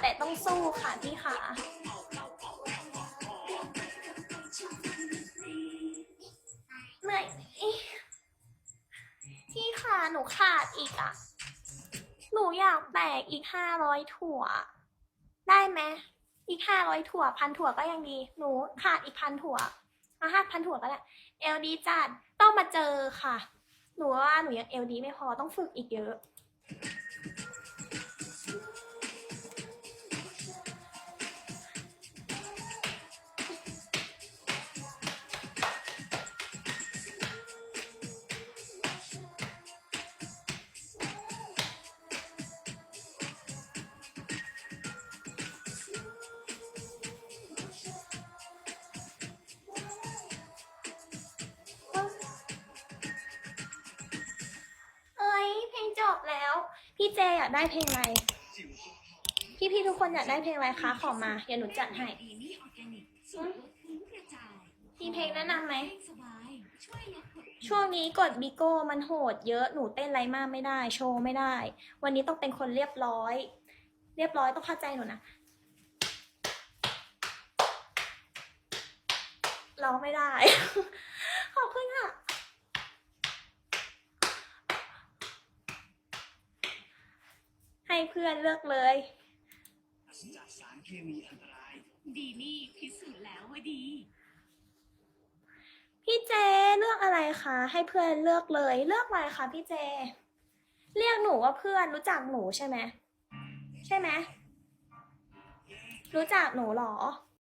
แต่ต้องสู้ค่ะพี่ค่ะเหนื่อยพี่ค่ะหนูขาดอีกอะ หนูอยากแบกอีกห้าร้อยถั่ว ได้ไหมอีกห้าร้อยถั่วพันถั่วก็ยังดี หนูขาดอีกพันถั่วอะห้าพันถั่วก็ได้เอลดีจัดต้องมาเจอค่ะ หนูว่าหนูยังเอลดีไม่พอต้องฝึกอีกเยอะ จบแล้ว พี่เจอยากได้เพลงอะไร พี่พี่ๆทุกคนอยากได้เพลงอะไรคะขอมาเดี๋ยวหนูจัดให้ดีนี่ออร์แกนิกสูตรลดฟุ้งกระจายมีเพลงแนะนำไหมช่วยลดผดช่วงนี้กดบิโก้มันโหดเยอะ หนูเต้นไรมากไม่ได้ โชว์ไม่ได้ วันนี้ต้องเป็นคนเรียบร้อย เรียบร้อยต้องเข้าใจหนูนะ ร้องไม่ได้ ขอบคุณค่ะ ให้ เพื่อนเลือกเลยจากสารเคมีอันตราย ดีนี่พิสูจน์แล้วว่าดี พี่เจเลือกอะไรคะ ให้เพื่อนเลือกเลย เลือกอะไรคะพี่เจ เรียกหนูว่าเพื่อนรู้จักหนูใช่ไหม ใช่ไหม รู้จักหนูเหรอ